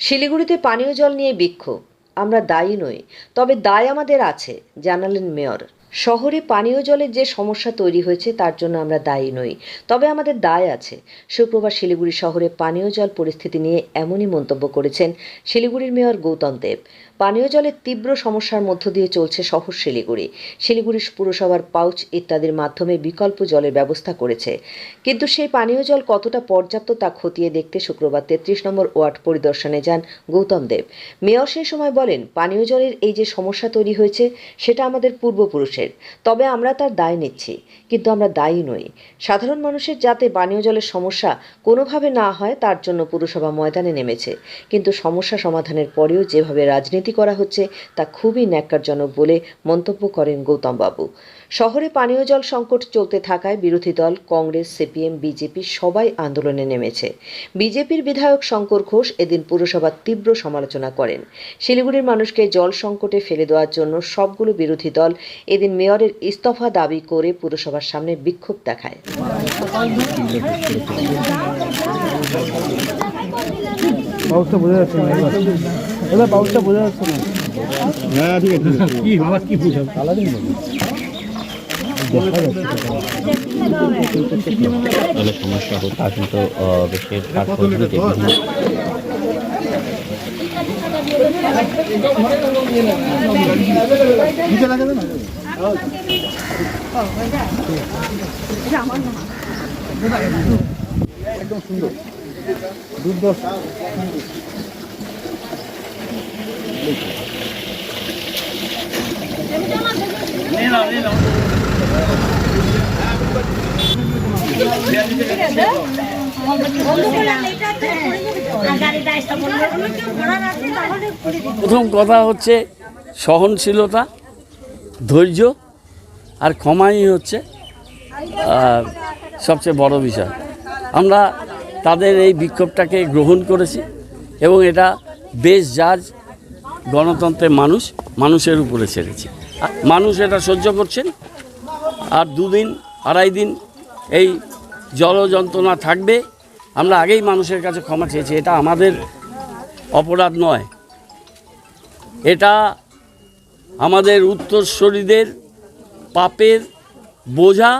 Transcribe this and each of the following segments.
শিলিগুড়িতে পানীয় জল নিয়ে বিক্ষোভ। আমরা দায়ী নই, তবে দায় আমাদের আছে, জানালেন মেয়র। শহরে পানীয় জলের যে সমস্যা তৈরি হয়েছে তার জন্য আমরা দায়ী নই, তবে আমাদের দায় আছে। শুক্রবার শিলিগুড়ি শহরে পানীয় জল পরিস্থিতি নিয়ে এমনই মন্তব্য করেছেন শিলিগুড়ির মেয়র গৌতম দেব। পানীয় জলের তীব্র সমস্যার মধ্য দিয়ে চলছে শহর শিলিগুড়ি। শিলিগুড়ি পুরসভার পাউচ ইত্যাদির মাধ্যমে বিকল্প জলের ব্যবস্থা করেছে। কিন্তু সেই পানীয় জল কতটা পর্যাপ্ত তা খতিয়ে দেখতে শুক্রবার তেত্রিশ নম্বর ওয়ার্ড পরিদর্শনে যান গৌতম দেব। মেয়র সেই সময় বলেন, পানীয় জলের এই যে সমস্যা তৈরি হয়েছে, সেটা আমাদের পূর্বপুরুষের। তবে আমরা তার দায় নিচ্ছি, কিন্তু আমরা দায়ী নই। সাধারণ মানুষের যাতে পানীয় জলের সমস্যা কোনোভাবে না হয়, তার জন্য পুরসভা ময়দানে নেমেছে। কিন্তু সমস্যা সমাধানের পরেও যেভাবে রাজনীতি করা হচ্ছে তা খুবই ন্যাক্কারজনক বলে মন্তব্য করেন গৌতম বাবু শহরে পানীয় জল সংকট চলতে থাকায় বিরোধী দল, কংগ্রেস, সিপিএম, বিজেপি সবাই আন্দোলনে নেমেছে। বিজেপির বিধায়ক শঙ্কর ঘোষ এদিন পুরসভার তীব্র সমালোচনা করেন। শিলিগুড়ির মানুষকে জল সংকটে ফেলে দেওয়ার জন্য সবগুলো বিরোধী দল এদিন মেয়রের ইস্তফা দাবি করে পুরসভার সামনে বিক্ষোভ দেখায়। পাউচটা বোঝা যাচ্ছে এবার এবার বোঝা যাচ্ছে না। হ্যাঁ ঠিক আছে। কি বাবা কি তাহলে সমস্যা হতো কিন্তু পদ্ধতিতে নিচে লাগাবে না? একদম সুন্দর। দুর্দর্শ প্রথম কথা হচ্ছে সহনশীলতা, ধৈর্য আর ক্ষমাই হচ্ছে সবচেয়ে বড় বিষয়। আমরা তাদের এই বিক্ষোভটাকে গ্রহণ করেছি এবং এটা বেশ জাজ গণতন্ত্রের মানুষ মানুষের উপরে ছেড়েছে। মানুষ এটা সহ্য করছেন আর দুদিন, আড়াই দিন এই জল যন্ত্রণা থাকবে। আমরা আগেই মানুষের কাছে ক্ষমা চেয়েছি। এটা আমাদের অপরাধ নয়। এটা আমাদের উত্তরসূরিদের পাপের বোঝা।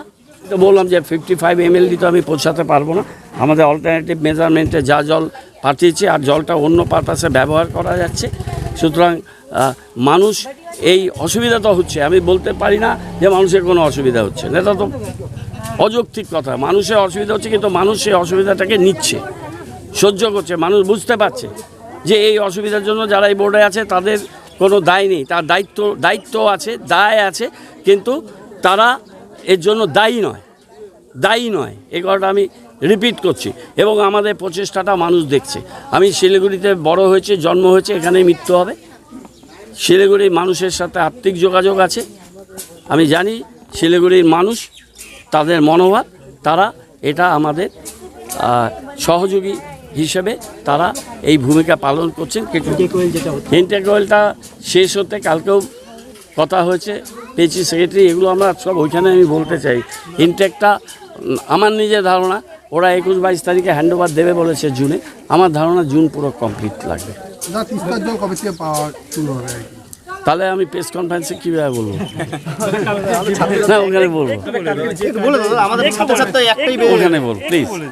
তো বললাম যে ফিফটি ফাইভ এমএলডি তো আমি পৌঁছাতে পারব না। আমাদের অল্টারনেটিভ মেজারমেন্টে যা জল পাঠিয়েছে, আর জলটা অন্য পারপাসে ব্যবহার করা যাচ্ছে। সুতরাং মানুষ এই অসুবিধা তো হচ্ছে। আমি বলতে পারি না যে মানুষের কোনো অসুবিধা হচ্ছে। না, এটা তো অযৌক্তিক কথা। মানুষের অসুবিধা হচ্ছে কিন্তু মানুষ সেই অসুবিধাটাকে নিচ্ছে, সহ্য করছে। মানুষ বুঝতে পারছে যে এই অসুবিধার জন্য যারা এই বোর্ডে আছে, তাদের কোনো দায় নেই। তার দায়িত্ব দায়িত্ব আছে, দায় আছে, কিন্তু তারা এর জন্য দায়ী নয়। দায়ী নয়। এই কথাটা আমি রিপিট করছি। এবং আমাদের প্রচেষ্টাটা মানুষ দেখছে। আমি শিলিগুড়িতে বড় হয়েছে জন্ম হয়েছে এখানেই মৃত্যু হবে। শিলিগুড়ির মানুষের সাথে আত্মিক যোগাযোগ আছে। আমি জানি শিলিগুড়ির মানুষ তাদের মনোভাব তারা এটা আমাদের সহযোগী হিসেবে তারা এই ভূমিকা পালন করছেন। ইন্টেকোয়েলটা শেষ হতে কালকেও কথা হয়েছে। পেয়েছি সেক্রেটারি এগুলো আমরা সব ওইখানে আমি বলতে চাই। ইনটেকটা আমার নিজের ধারণা ওরা একুশ বাইশ তারিখে হ্যান্ড ওভার দেবে বলেছে জুনে। আমার ধারণা জুন পুরো কমপ্লিট লাগবে। তাহলে আমি প্রেস কনফারেন্সে কীভাবে বলব? না ওখানে বলব। ওখানে বল প্লিজ